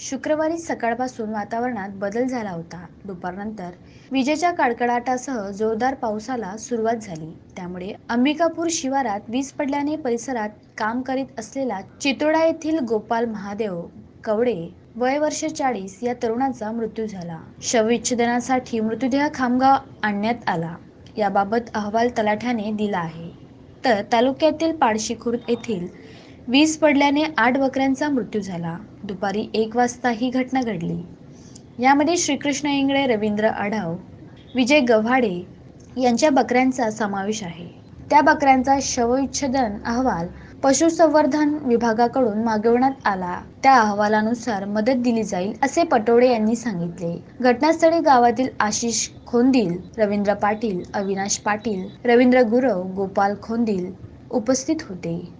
शुक्रवारी सकाळपासून वातावरणात बदल झाला होता. दुपारनंतर विजेच्या कडकडाटासह जोरदार पावसाला सुरुवात झाली. त्यामुळे अंबिकापूर शिवारात वीज पडल्याने परिसरात काम करीत असलेला चितोडा येथील गोपाल महादेव कवडे वय वर्ष चाळीस या तरुणाचा मृत्यू झाला. शवविच्छेदनासाठी मृतदेह खामगाव आणण्यात आला. याबाबत अहवाल तलाठ्याने दिला आहे. तर तालुक्यातील पाडशी खुर्द येथील वीज पडल्याने आठ बकऱ्यांचा मृत्यू झाला. दुपारी एक वाजता ही घटना घडली. यामध्ये श्रीकृष्ण इंगळे रवींद्र आढाव विजय गव्हाडे यांच्या बकऱ्यांचा समावेश आहे. त्या बकऱ्यांचा शवविच्छेदन अहवाल पशुसंवर्धन विभागाकडून मागवण्यात आला. त्या अहवालानुसार मदत दिली जाईल असे पटोडे यांनी सांगितले. घटनास्थळी गावातील आशिष खोंदिल रवींद्र पाटील अविनाश पाटील रवींद्र गुरव गोपाल खोंदिल उपस्थित होते.